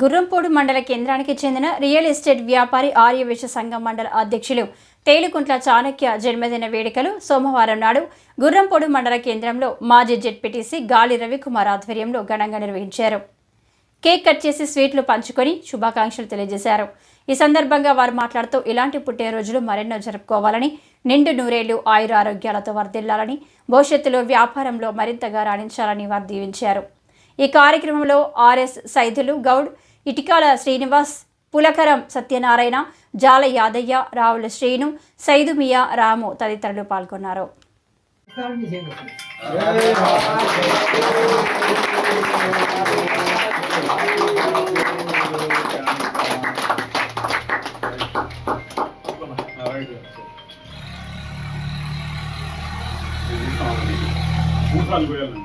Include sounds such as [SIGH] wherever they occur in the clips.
మండల కేంద్రానికి చెందిన రియల్ ఎస్టేట్ వ్యాపారి ఆర్యవేశ సంఘం మండల అధ్యక్షులు తేలుకుంట్ల చాణక్య జన్మదిన వేడుకలు సోమవారం నాడు గుర్రంపూడు మండల కేంద్రంలో మాజీ జెడ్పీటీసీ గాలి రవికుమార్ ఆధ్వర్యంలో ఘనంగా నిర్వహించారు. కేక్ కట్ చేసి స్వీట్లు పంచుకొని శుభాకాంక్షలు తెలియజేశారు. ఈ సందర్భంగా వారు మాట్లాడుతూ ఇలాంటి పుట్టినరోజులు మరెన్నో జరుపుకోవాలని నిండు నూరేళ్ళు ఆయుర ఆరోగ్యాలతో వర్ధిల్లాలని భవిష్యత్తులో వ్యాపారంలో మరింతగా రాణించాలని వారు దీవించారు. ఈ కార్యక్రమంలో ఆర్ఎస్ సైదులు గౌడ్ ఇటికాల శ్రీనివాస్ పులకరం సత్యనారాయణ జాల యాదయ్య రావుల శ్రీను సైదుమియా రాము తదితరులు పాల్గొన్నారు. పోయాలి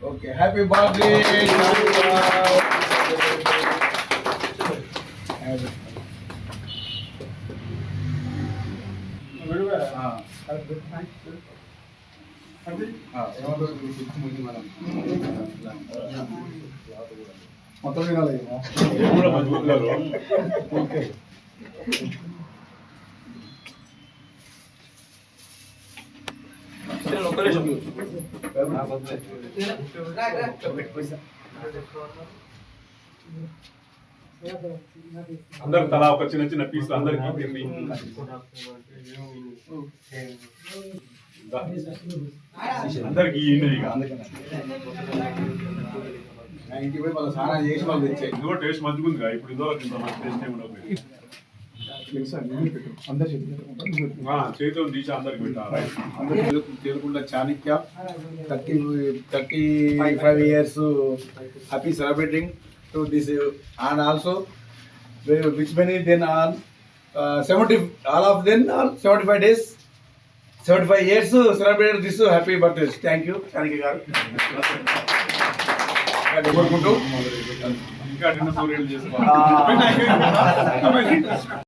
Okay, happy birthday. Happy- ఆ. ఆ, ఏమంటారు? మొత్తం వినాలి ఓకే అందరు తలా ఒక చిన్న చిన్న పీసులు అందరికి తిండి అందరికి ఇంటికి పోయి మళ్ళీ స్నానం చేసి వాళ్ళు తెచ్చాయి. ఇది టేస్ట్ మంచిగా ఇప్పుడు ఇదో టేస్ట్ ఏమి చేతిలో తీసి అందరికి పెట్టాలి? అందరూ తెలుగుండ Chanakya. Thirty thirty five years happy celebrating to this and also which many then all seventy all of then all seventy five days seventy five years celebrated this happy birthday thank you Chanakya garu కోరుకుంటూ. ఇంకా నిన్న సూర్యుడు చేసుకోవాలి. [LAUGHS]